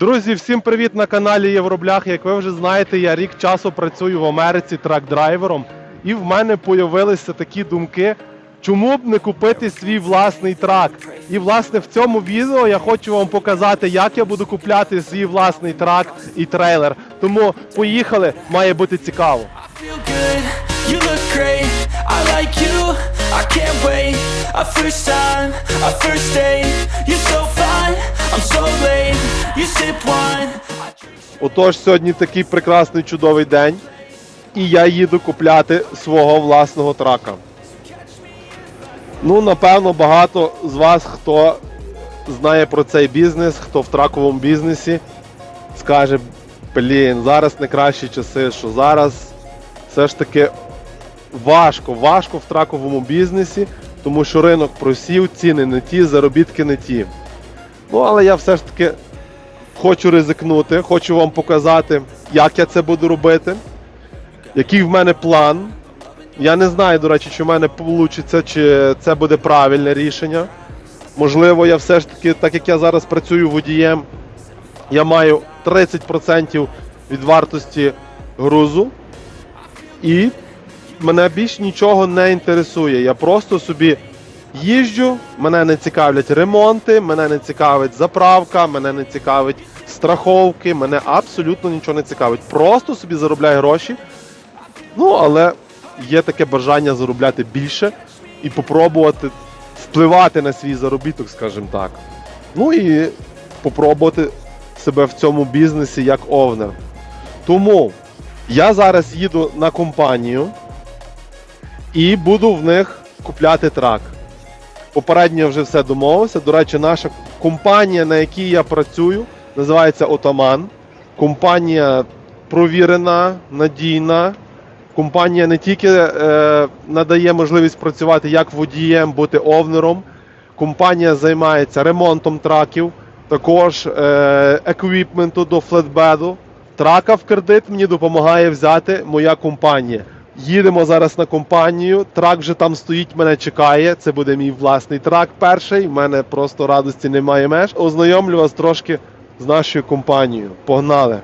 Друзі, всім привіт на каналі Євроблях. Як ви вже знаєте, я рік часу працюю в Америці трак-драйвером, і в мене появилися такі думки, чому б не купити свій власний трак. І власне в цьому відео я хочу вам показати, як я буду купляти свій власний трак і трейлер. Тому поїхали, має бути цікаво. I first time, a first date, you're so fine, Отож, сьогодні такий прекрасний чудовий день, і я їду купляти свого власного трака. Ну, напевно, багато з вас, хто знає про цей бізнес, хто в траковому бізнесі, скаже: блін, зараз не кращі часи, що зараз все ж таки важко, важко в траковому бізнесі, тому що ринок просів, ціни не ті, заробітки не ті. Ну, але я все ж таки хочу ризикнути, хочу вам показати, як я це буду робити, який в мене план. Я не знаю, до речі, чи в мене вийде, чи це буде правильне рішення. Можливо, я все ж таки, так як я зараз працюю водієм, я маю 30% від вартості грузу. І мене більш нічого не інтересує. Я просто собі їжджу, мене не цікавлять ремонти, мене не цікавить заправка, мене не цікавить страховки, мене абсолютно нічого не цікавить. Просто собі заробляю гроші. Ну, але є таке бажання заробляти більше і попробувати впливати на свій заробіток, скажімо так. Ну і попробувати себе в цьому бізнесі як овнер. Тому я зараз їду на компанію і буду в них купляти трак. Попередньо вже все домовився. До речі, наша компанія, на якій я працюю, називається Отаман. Компанія провірена, надійна. Компанія не тільки е, надає можливість працювати як водієм, бути овнером. Компанія займається ремонтом траків, також е, еквіпменту до флетбеду. Трака в кредит мені допомагає взяти моя компанія. Їдемо зараз на компанію. Трак вже там стоїть, мене чекає. Це буде мій власний трак перший. У мене просто радості немає меж. Ознайомлю вас трошки з нашою компанією. Погнали!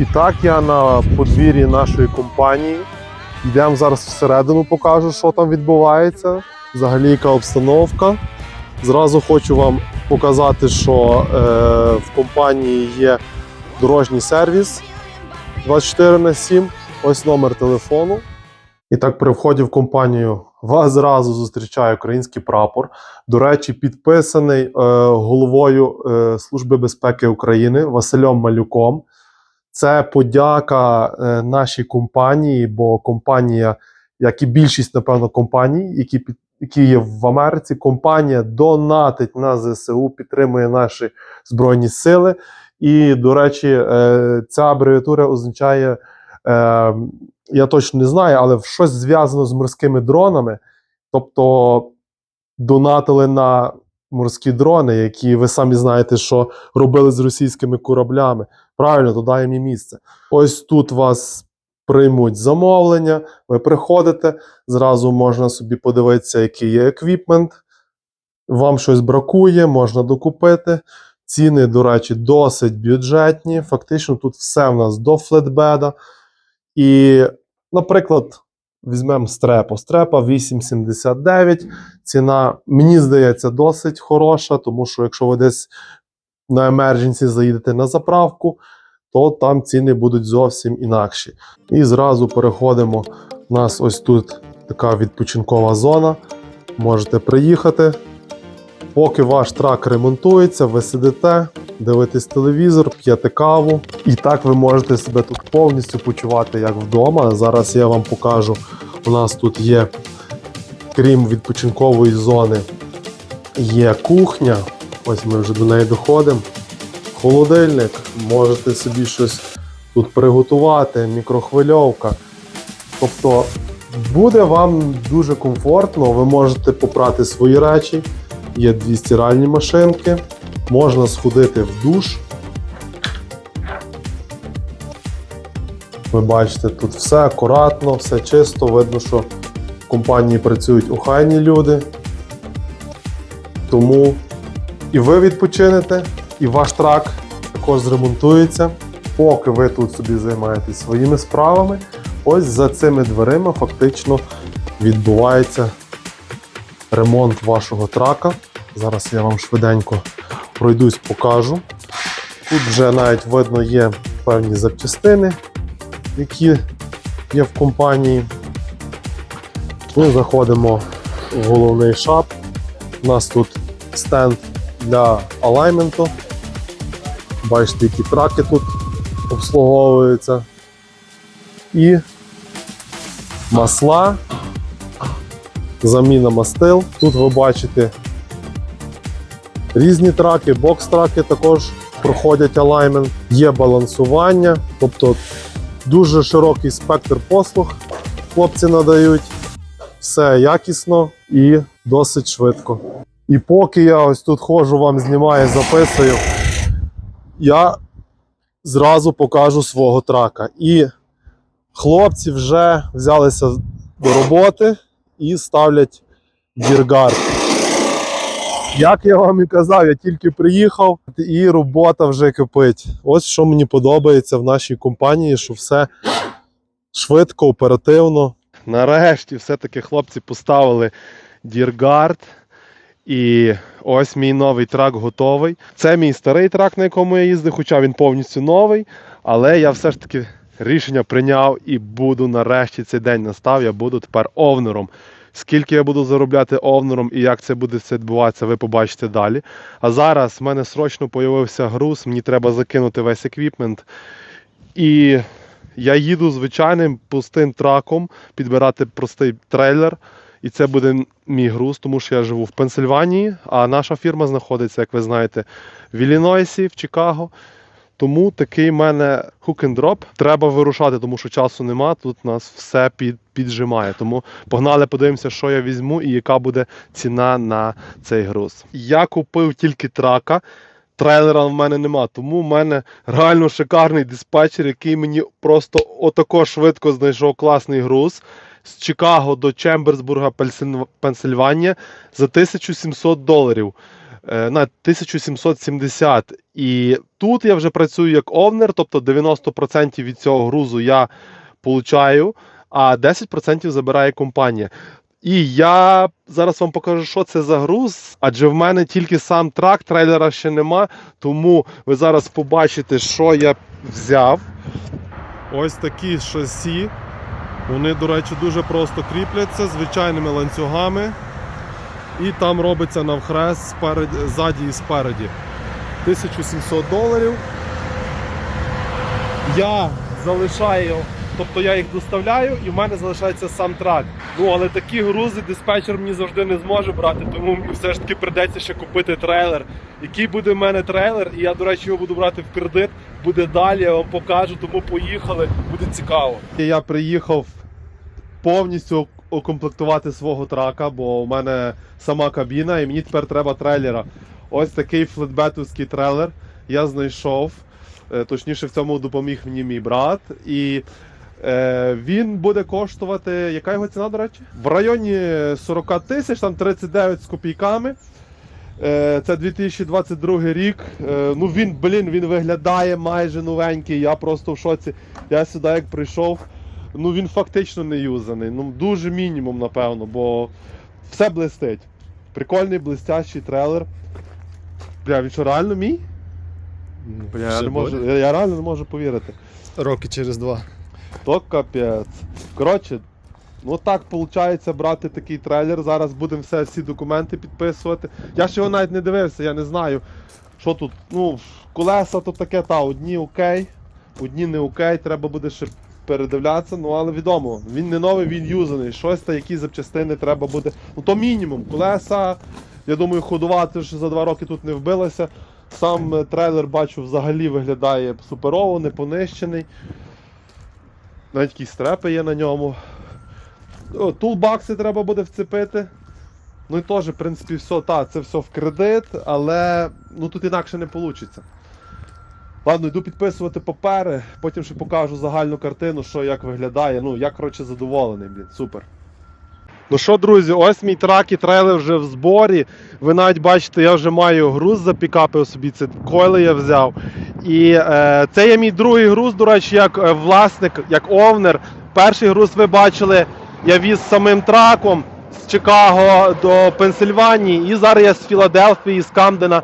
І так я на подвір'ї нашої компанії. Йдемо зараз всередину, покажу, що там відбувається. Взагалі, яка обстановка. Зразу хочу вам показати, що е, в компанії є дорожній сервіс 24 на 7. Ось номер телефону. І так, при вході в компанію вас зразу зустрічає український прапор. До речі, підписаний е, головою е, Служби безпеки України Василем Малюком. Це подяка е, нашій компанії, бо компанія, як і більшість, напевно, компаній, які які є в Америці, компанія донатить на ЗСУ, підтримує наші збройні сили. І, до речі, е, ця абревіатура означає, е, я точно не знаю, але щось зв'язано з морськими дронами. Тобто донатили на морські дрони, які ви самі знаєте, що робили з російськими кораблями. Правильно, дай їм місце. Ось тут вас приймуть замовлення, ви приходите, зразу можна собі подивитися, який є еквіпмент. Вам щось бракує, можна докупити. Ціни, до речі, досить бюджетні. Фактично, тут все в нас до флетбеда. І, наприклад, візьмемо стрепо. Стрепа 8,79. Ціна, мені здається, досить хороша, тому що якщо ви десь на емердженсі заїдете на заправку, то там ціни будуть зовсім інакші. І зразу переходимо. У нас ось тут така відпочинкова зона. Можете приїхати. Поки ваш трак ремонтується, ви сидите, дивитесь телевізор, п'єте каву. І так ви можете себе тут повністю почувати як вдома. Зараз я вам покажу. У нас тут є, крім відпочинкової зони, є кухня. Ось ми вже до неї доходимо. Холодильник, можете собі щось тут приготувати, мікрохвильовка. Тобто Буде вам дуже комфортно, ви можете попрати свої речі. Є дві стиральні машинки, можна сходити в душ. Ви бачите, тут все акуратно, все чисто. Видно, що в компанії працюють охайні люди. Тому і ви відпочинете, і ваш трак також зремонтується. Поки ви тут собі займаєтесь своїми справами, ось за цими дверима фактично відбувається ремонт вашого трака. Зараз я вам швиденько пройдусь, покажу. Тут вже навіть видно є певні запчастини, які є в компанії. Ми заходимо в головний шап. У нас тут стенд для алайменту. Бачите, які траки тут обслуговуються. І масла, заміна мастил. Тут ви бачите різні траки, бокс-траки також проходять алаймент, є балансування, тобто дуже широкий спектр послуг хлопці надають. Все якісно і досить швидко. І поки я ось тут ходжу, вам знімаю, записую, я зразу покажу свого трака. І хлопці вже взялися до роботи і ставлять діргард. Як я вам і казав, я тільки приїхав, і робота вже кипить. Ось що мені подобається в нашій компанії, що все швидко, оперативно. Нарешті все-таки хлопці поставили діргард. І ось мій новий трак готовий. Це мій старий трак, на якому я їздив, хоча він повністю новий. Але я все ж таки рішення прийняв і буду нарешті цей день настав. Я буду тепер овнером. Скільки я буду заробляти овнером і як це буде все відбуватися, ви побачите далі. А зараз в мене срочно з'явився груз, мені треба закинути весь еквіпмент. І я їду звичайним пустим траком підбирати простий трейлер. І це буде мій груз, тому що я живу в Пенсильванії, а наша фірма знаходиться, як ви знаєте, в Іллінойсі, в Чикаго. Тому такий в мене hook and drop. Треба вирушати, тому що часу нема. Тут у нас все під, піджимає. Тому погнали, подивимося, що я візьму і яка буде ціна на цей груз. Я купив тільки трака. Трейлера в мене нема, тому в мене реально шикарний диспетчер, який мені просто отако швидко знайшов класний груз з Чикаго до Чемберсбурга, Пенсильванія за 1700 доларів. Е, На 1770. І тут я вже працюю як овнер, тобто 90% від цього грузу я получаю, а 10% забирає компанія. І я зараз вам покажу, що це за груз, адже в мене тільки сам трак, трейлера ще нема. Тому ви зараз побачите, що я взяв. Ось такі шасі. Вони, до речі, дуже просто кріпляться звичайними ланцюгами. І там робиться навхрест спереді, ззаді і спереді. 1700 доларів. Я залишаю, тобто я їх доставляю і в мене залишається сам трак. Ну але такі грузи диспетчер мені завжди не зможе брати, тому все ж таки прийдеться ще купити трейлер. Який буде в мене трейлер, і я, до речі, його буду брати в кредит, буде далі, я вам покажу, тому поїхали, буде цікаво. Я приїхав повністю укомплектувати свого трака, бо у мене сама кабіна, і мені тепер треба трейлера. Ось такий флетбетовський трейлер я знайшов. Е, Точніше, в цьому допоміг мені мій брат. І е, він буде коштувати. Яка його ціна, до речі? В районі 40 тисяч, там 39 з копійками. Е, Це 2022 рік. Е, Ну він, блін, він виглядає майже новенький. Я просто в шоці. Я сюди як прийшов. Ну він фактично не юзаний. Ну дуже мінімум, напевно, бо все блистить. Прикольний блистящий трейлер. Бля, він що реально мій? Бля, я, не можу, я, я реально не можу повірити. Роки через два. То капець. Коротше, ну так виходить брати такий трейлер. Зараз будемо все, всі документи підписувати. Я ще його навіть не дивився, я не знаю. Що тут? Ну, колеса то таке, та, одні окей, одні не окей, треба буде ще передивлятися, ну але відомо, він не новий, він юзаний. Щось та які запчастини треба буде. Ну то мінімум. Колеса, я думаю, ходувати вже за два роки тут не вбилося. Сам е, трейлер бачу взагалі виглядає суперово, не понищений. Навіть якісь стрепи є на ньому. тулбакси треба буде вцепити. Ну і теж, в принципі, все, та, це все в кредит, але ну тут інакше не вийде. Ладно, йду підписувати папери, потім ще покажу загальну картину, що як виглядає. Ну, я, коротше, задоволений, блін, супер. Ну що, друзі, ось мій трак і трейлер вже в зборі. Ви навіть бачите, я вже маю груз запікапив собі, це койли я взяв. І е, це є мій другий груз, до речі, як е, власник, як овнер. Перший груз ви бачили, я віз самим траком з Чикаго до Пенсильванії. І зараз я з Філадельфії, з Камдена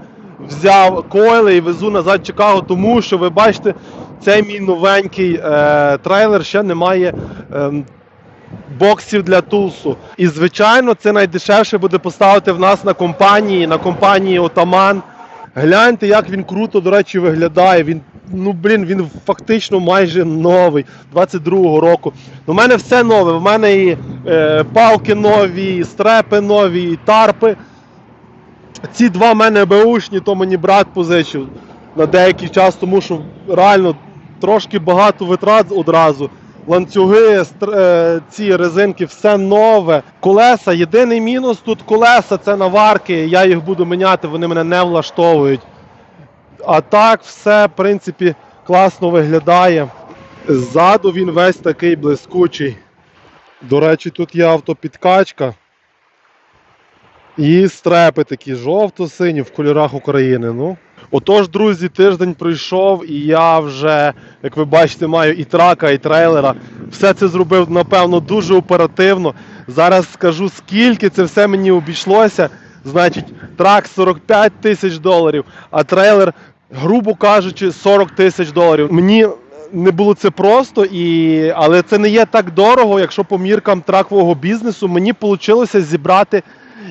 взяв койли і везу назад Чикаго, тому що ви бачите, цей мій новенький е, трейлер ще не має. ем, боксів для тулсу. І звичайно, це найдешевше буде поставити в нас на компанії, на компанії Отаман. Гляньте, як він круто, до речі, виглядає. Він, ну блін, він фактично майже новий 22-го року. У мене все нове. В мене і е, палки нові, і стрепи нові, і тарпи. Ці два в мене беушні, то мені брат позичив на деякий час, тому що реально трошки багато витрат одразу. Ланцюги, е, ці резинки, все нове. Колеса. Єдиний мінус тут колеса це наварки. Я їх буду міняти, вони мене не влаштовують. А так, все, в принципі, класно виглядає. Ззаду він весь такий блискучий. До речі, тут є автопідкачка. І стрепи такі жовто-сині в кольорах України. Ну. Отож, друзі, тиждень пройшов, і я вже, як ви бачите, маю і трака, і трейлера. Все це зробив, напевно, дуже оперативно. Зараз скажу, скільки це все мені обійшлося. Значить, трак 45 тисяч доларів, а трейлер, грубо кажучи, 40 тисяч доларів. Мені не було це просто, і... але це не є так дорого, якщо по міркам тракового бізнесу мені вийшло зібрати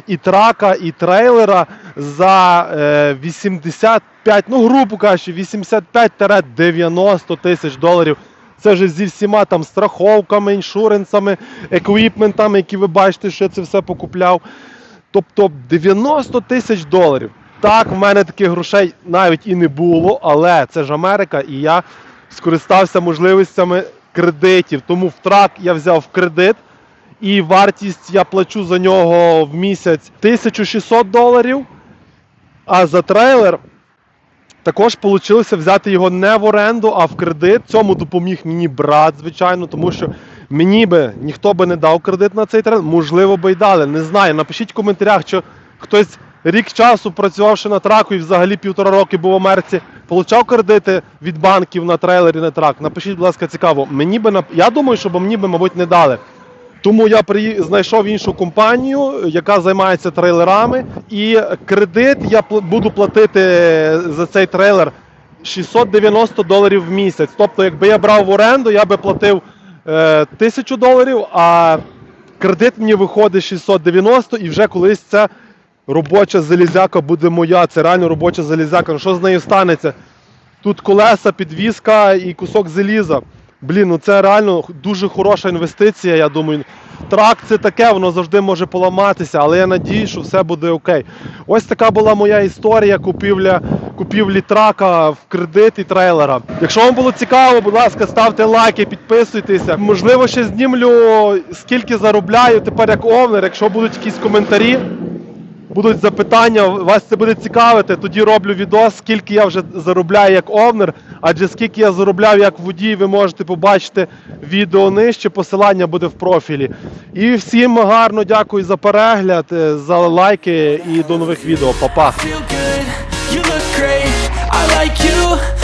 і трака, і трейлера за е, 85, ну грубо кажучи, 85-90 тисяч доларів. Це вже зі всіма там страховками, іншуренсами, еквіпментами, які ви бачите, що я це все покупляв. Тобто 90 тисяч доларів. Так, в мене таких грошей навіть і не було, але це ж Америка, і я скористався можливостями кредитів. Тому в трак я взяв в кредит, і вартість я плачу за нього в місяць 1600 доларів. А за трейлер також вийшло взяти його не в оренду, а в кредит. Цьому допоміг мені брат, звичайно, тому що мені би ніхто би не дав кредит на цей трейлер. Можливо, би й дали. Не знаю. Напишіть в коментарях, що хтось рік часу працювавши на траку і взагалі півтора роки був в Америці, получав кредити від банків на трейлері на трак. Напишіть, будь ласка, цікаво. Мені би я думаю, що мені би, мабуть, не дали. Тому я приї... знайшов іншу компанію, яка займається трейлерами, і кредит я буду платити за цей трейлер 690 доларів в місяць. Тобто, якби я брав в оренду, я би платив е, 1000 доларів, а кредит мені виходить 690 і вже колись ця робоча залізяка буде моя. Це реально робоча залізяка. Ну що з нею станеться? Тут колеса, підвіска і кусок заліза. Блін, ну це реально дуже хороша інвестиція, я думаю. Трак це таке, воно завжди може поламатися, але я надію, що все буде окей. Ось така була моя історія купівля, купівлі трака в кредит і трейлера. Якщо вам було цікаво, будь ласка, ставте лайки, підписуйтеся. Можливо, ще знімлю, скільки заробляю тепер як овнер, якщо будуть якісь коментарі будуть запитання, вас це буде цікавити, тоді роблю відос, скільки я вже заробляю як овнер, адже скільки я заробляв як водій, ви можете побачити відео нижче, посилання буде в профілі. І всім гарно дякую за перегляд, е, за лайки і до нових відео. Па-па!